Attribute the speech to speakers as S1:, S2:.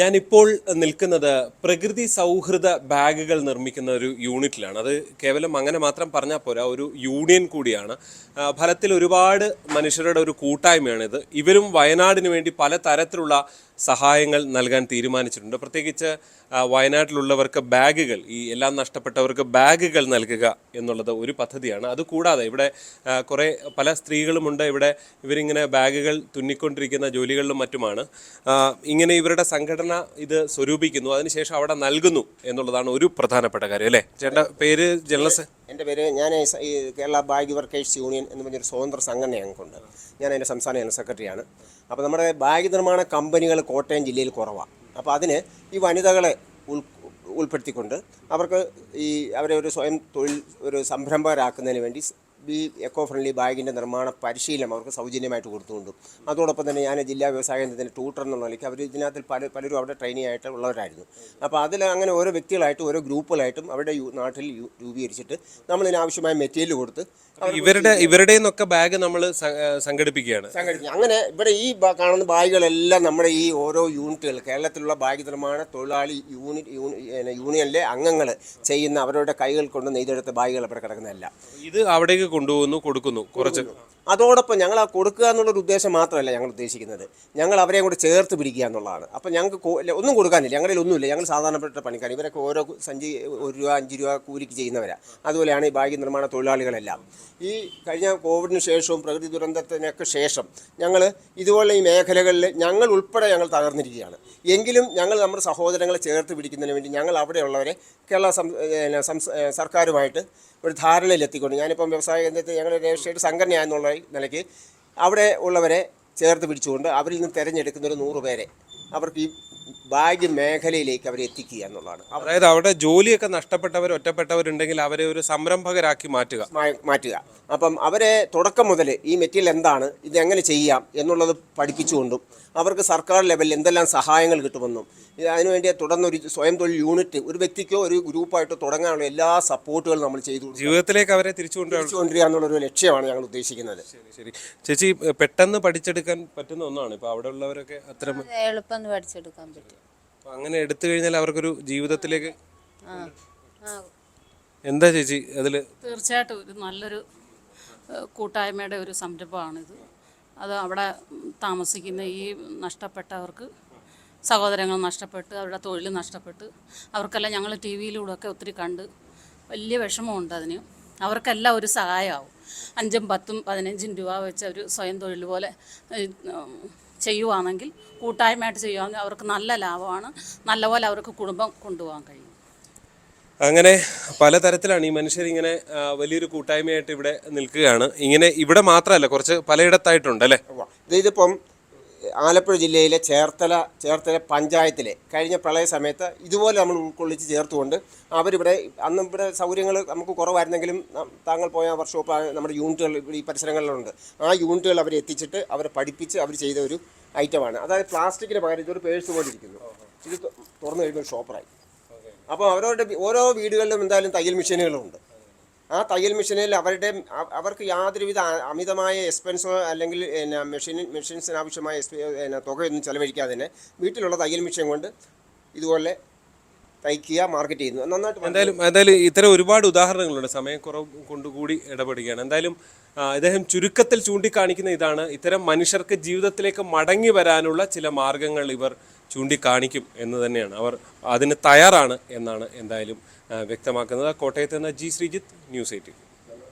S1: ഞാനിപ്പോൾ നിൽക്കുന്നത് പ്രകൃതി സൗഹൃദ ബാഗുകൾ നിർമ്മിക്കുന്ന ഒരു യൂണിറ്റിലാണ്. അത് കേവലം അങ്ങനെ മാത്രം പറഞ്ഞാൽ പോരാ ഒരു യൂണിയൻ കൂടിയാണ്. ഫലത്തിൽ ഒരുപാട് മനുഷ്യരുടെ ഒരു കൂട്ടായ്മയാണിത്. ഇവരും വയനാടിന് വേണ്ടി പല തരത്തിലുള്ള സഹായങ്ങൾ നൽകാൻ തീരുമാനിച്ചിട്ടുണ്ട്. പ്രത്യേകിച്ച് വയനാട്ടിലുള്ളവർക്ക് ബാഗുകൾ ഈ എല്ലാം നഷ്ടപ്പെട്ടവർക്ക് ബാഗുകൾ നൽകുക എന്നുള്ളത് ഒരു പദ്ധതിയാണ്. അതുകൂടാതെ ഇവിടെ കുറേ പല സ്ത്രീകളുമുണ്ട്. ഇവിടെ ഇവരിങ്ങനെ ബാഗുകൾ തുന്നിക്കൊണ്ടിരിക്കുന്ന ജോലികളിലും മറ്റുമാണ്. ഇങ്ങനെ ഇവരുടെ സംഘടന ഇത് സ്വരൂപിക്കുന്നു അതിനുശേഷം അവിടെ നൽകുന്നു എന്നുള്ളതാണ് ഒരു പ്രധാനപ്പെട്ട കാര്യം അല്ലേ? ചേട്ടന്റെ പേര് ജനറൽ
S2: എന്റെ പേര് ഞാൻ ഈ ഈ കേരള ബാഗ് വർക്കേഴ്സ് യൂണിയൻ എന്ന് പറഞ്ഞൊരു സ്വതന്ത്ര സംഘടന ഞങ്ങൾക്കുണ്ട് ഞാൻ അതിന്റെ സംസ്ഥാന ജനറൽ സെക്രട്ടറിയാണ്. അപ്പോൾ നമ്മുടെ ബാഗ് നിർമ്മാണ കമ്പനികൾ കോട്ടയം ജില്ലയിൽ കുറവാണ് അപ്പോൾ അതിന് ഈ വനിതകളെ ഉൾ ഉൾപ്പെടുത്തിക്കൊണ്ട് അവർക്ക് ഈ അവരെ ഒരു സ്വയം തൊഴിൽ ഒരു സംരംഭകരാക്കുന്നതിന് വേണ്ടി ഈ എക്കോ ഫ്രണ്ട്ലി ബാഗിന്റെ നിർമ്മാണ പരിശീലനം അവർക്ക് സൗജന്യമായിട്ട് കൊടുത്തുകൊണ്ട്. അതോടൊപ്പം തന്നെ ഞാൻ ജില്ലാ വ്യവസായ കേന്ദ്രത്തിന്റെ ട്യൂട്ടർ എന്നുള്ള നിലയ്ക്ക് അവർ ഇതിനകത്ത് പല പലരും അവിടെ ട്രെയിനിങ് ആയിട്ട് ഉള്ളവരായിരുന്നു. അപ്പോൾ അതിൽ അങ്ങനെ ഓരോ വ്യക്തികളായിട്ടും ഓരോ ഗ്രൂപ്പുകളായിട്ടും അവരുടെ നാട്ടിൽ രൂപീകരിച്ചിട്ട് നമ്മൾ ഇതിനാവശ്യമായ മെറ്റീരിയൽ കൊടുത്ത്
S1: ഇവരുടെ ഇവരുടെ നിന്നൊക്കെ ബാഗ് നമ്മൾ സംഘടിപ്പിക്കുകയാണ്.
S2: സംഘടിപ്പിക്കുക. അങ്ങനെ ഇവിടെ ഈ കാണുന്ന ബാഗുകളെല്ലാം നമ്മുടെ ഈ ഓരോ യൂണിറ്റുകൾ കേരളത്തിലുള്ള ബാഗ് നിർമ്മാണ തൊഴിലാളി യൂണിറ്റ് യൂണി- യൂണിയനിലെ അംഗങ്ങൾ ചെയ്യുന്ന അവരുടെ കൈകൾ കൊണ്ട് നെയ്തെടുത്ത ബാഗുകൾ ഇവിടെ കിടക്കുന്നതല്ല.
S1: ഇത് അവിടേക്ക് കൊണ്ടുപോകുന്നു കൊടുക്കുന്നു. കുറച്ച്
S2: അതോടൊപ്പം ഞങ്ങൾ ആ കൊടുക്കുക എന്നുള്ളൊരു ഉദ്ദേശം മാത്രമല്ല ഞങ്ങൾ ഉദ്ദേശിക്കുന്നത്. ഞങ്ങൾ അവരെ കൂടെ ചേർത്ത് പിടിക്കുക എന്നുള്ളതാണ്. അപ്പം ഞങ്ങൾക്ക് ഒന്നും കൊടുക്കാനില്ല. ഞങ്ങളിൽ ഒന്നുമില്ല. ഞങ്ങൾ സാധാരണപ്പെട്ട പണിക്കാർ. ഇവരൊക്കെ ഓരോ സഞ്ചി ഒരു രൂപ അഞ്ച് രൂപ കൂലിക്ക് ചെയ്യുന്നവരാണ് അതുപോലെയാണ് ഈ ഭാഗ്യ നിർമ്മാണ തൊഴിലാളികളെല്ലാം. ഈ കഴിഞ്ഞ കോവിഡിന് ശേഷവും പ്രകൃതി ദുരന്തത്തിനൊക്കെ ശേഷം ഞങ്ങൾ ഇതുപോലെ ഈ മേഖലകളിൽ ഞങ്ങൾ ഉൾപ്പെടെ ഞങ്ങൾ തകർന്നിരിക്കുകയാണ്. എങ്കിലും ഞങ്ങൾ നമ്മുടെ സഹോദരങ്ങളെ ചേർത്ത് പിടിക്കുന്നതിന് വേണ്ടി ഞങ്ങൾ അവിടെയുള്ളവരെ കേരള സർക്കാരുമായിട്ട് ഒരു ധാരണയിലെത്തിക്കൊണ്ട് ഞാനിപ്പം വ്യവസായ കേന്ദ്രത്തിൽ ഞങ്ങൾ രജിസ്ട്രേഡ് സംഘടനയാന്നുള്ള നിലയ്ക്ക്. അവിടെ ഉള്ളവരെ ചേർത്ത് പിടിച്ചുകൊണ്ട് അവരിൽ നിന്ന് തിരഞ്ഞെടുക്കുന്ന ഒരു നൂറ് പേരെ. അവർക്ക് ഈ ബാഗ് മേഖലയിലേക്ക് അവരെ എത്തിക്കുക എന്നുള്ളതാണ്.
S1: അതായത് അവിടെ ജോലിയൊക്കെ നഷ്ടപ്പെട്ടവർ ഒറ്റപ്പെട്ടവരുണ്ടെങ്കിൽ അവരെ ഒരു സംരംഭകരാക്കി മാറ്റുക.
S2: മാറ്റുക. അപ്പം അവരെ തുടക്കം മുതൽ ഈ മെറ്റീരിയൽ എന്താണ് ഇത് എങ്ങനെ ചെയ്യാം എന്നുള്ളത് പഠിപ്പിച്ചുകൊണ്ടും അവർക്ക് സർക്കാർ ലെവലിൽ എന്തെല്ലാം സഹായങ്ങൾ കിട്ടുമെന്നും ഇത് അതിനുവേണ്ടി തുടർന്നൊരു സ്വയം തൊഴിൽ യൂണിറ്റ് ഒരു വ്യക്തിക്കോ ഒരു ഗ്രൂപ്പായിട്ടോ തുടങ്ങാനുള്ള എല്ലാ സപ്പോർട്ടുകളും നമ്മൾ ചെയ്തു
S1: ജീവിതത്തിലേക്ക് അവരെ തിരിച്ചു
S2: കൊണ്ടുവരിക എന്നുള്ളൊരു ലക്ഷ്യമാണ് ഞങ്ങൾ ഉദ്ദേശിക്കുന്നത്.
S1: ശരി ചേച്ചി പെട്ടെന്ന് പഠിച്ചെടുക്കാൻ പറ്റുന്ന ഒന്നാണ്. ഇപ്പൊ അവിടെ ഉള്ളവരൊക്കെ
S3: അത്ര എളുപ്പം പഠിച്ചെടുക്കാൻ പറ്റും.
S1: അങ്ങനെ എടുത്തു കഴിഞ്ഞാൽ അവർക്കൊരു ജീവിതത്തിലേക്ക് എന്താ ചേച്ചി അതിൽ?
S4: തീർച്ചയായിട്ടും ഒരു നല്ലൊരു കൂട്ടായ്മയുടെ ഒരു സംരംഭമാണിത്. അത് അവിടെ താമസിക്കുന്ന ഈ നഷ്ടപ്പെട്ടവർക്ക് സഹോദരങ്ങൾ നഷ്ടപ്പെട്ട് അവരുടെ തൊഴിൽ നഷ്ടപ്പെട്ട് അവർക്കെല്ലാം ഞങ്ങൾ ടി വിയിലൂടെയൊക്കെ ഒത്തിരി കണ്ട് വലിയ വിഷമമുണ്ട് അതിന്. അവർക്കെല്ലാം ഒരു സഹായമാവും. അഞ്ചും പത്തും പതിനഞ്ചും രൂപ വെച്ച് ഒരു സ്വയം തൊഴിൽ പോലെ ചെയ്യുവാണെങ്കിൽ കൂട്ടായ്മയായിട്ട് ചെയ്യുവാണെങ്കിൽ അവർക്ക് നല്ല ലാഭമാണ്. നല്ലപോലെ അവർക്ക് കുടുംബം കൊണ്ടുപോകാൻ കഴിയും.
S1: അങ്ങനെ പലതരത്തിലാണ് ഈ മനുഷ്യർ ഇങ്ങനെ വലിയൊരു കൂട്ടായ്മയായിട്ട് ഇവിടെ നിൽക്കുകയാണ്. ഇങ്ങനെ ഇവിടെ മാത്രമല്ല കുറച്ച് പലയിടത്തായിട്ടുണ്ട് അല്ലേ?
S2: ഇതിപ്പം ആലപ്പുഴ ജില്ലയിലെ ചേർത്തല ചേർത്തല പഞ്ചായത്തിലെ കഴിഞ്ഞ പ്രളയ സമയത്ത് ഇതുപോലെ നമ്മൾ ഉൾക്കൊള്ളിച്ച് ചേർത്തുകൊണ്ട് അവരിവിടെ അന്ന് ഇവിടെ സൗകര്യങ്ങൾ നമുക്ക് കുറവായിരുന്നെങ്കിലും താങ്കൾ പോയ വർക്ക്ഷോപ്പ് നമ്മുടെ യൂണിറ്റുകൾ ഇവിടെ ഈ പരിസരങ്ങളിലുണ്ട്. ആ യൂണിറ്റുകൾ അവരെ എത്തിച്ചിട്ട് അവരെ പഠിപ്പിച്ച് അവർ ചെയ്ത ഒരു ഐറ്റമാണ്. അതായത് പ്ലാസ്റ്റിക്കിന് പകരം ഇതൊരു പേഴ്സ് പോലെ ഇരിക്കുന്നു. ഇത് തുറന്നു കഴിയുമ്പോൾ ഷോപ്പറായി അപ്പോൾ അവരവരുടെ ഓരോ വീടുകളിലും എന്തായാലും തയ്യൽ മെഷീനുകളുണ്ട്. ആ തയ്യൽ മെഷീനിൽ അവരുടെ അവർക്ക് യാതൊരുവിധ അമിതമായ എക്സ്പെൻസോ അല്ലെങ്കിൽ പിന്നെ മെഷീൻ മെഷീൻസിന് ആവശ്യമായ പിന്നെ തുകയൊന്നും ചിലവഴിക്കാതെ തന്നെ വീട്ടിലുള്ള തയ്യൽ മെഷീൻ കൊണ്ട് ഇതുപോലെ തയ്ക്കുക മാർക്കറ്റ് ചെയ്യുന്നു. നന്നായിട്ട്
S1: എന്തായാലും എന്തായാലും ഇത്തരം ഒരുപാട് ഉദാഹരണങ്ങളുണ്ട്. സമയക്കുറവ് കൊണ്ടുകൂടി ഇടപെടുകയാണ്. എന്തായാലും ഇദ്ദേഹം ചുരുക്കത്തിൽ ചൂണ്ടിക്കാണിക്കുന്ന ഇതാണ്. ഇത്തരം മനുഷ്യർക്ക് ജീവിതത്തിലേക്ക് മടങ്ങി വരാനുള്ള ചില മാർഗങ്ങൾ ഇവർ ചൂണ്ടിക്കാണിക്കും എന്ന് തന്നെയാണ്. അവർ അതിന് തയ്യാറാണ് എന്നാണ് എന്തായാലും വ്യക്തമാക്കുന്നത്. കോട്ടയത്ത് നിന്ന് ജി ശ്രീജിത്ത് ന്യൂസ് എയ്റ്റീൻ.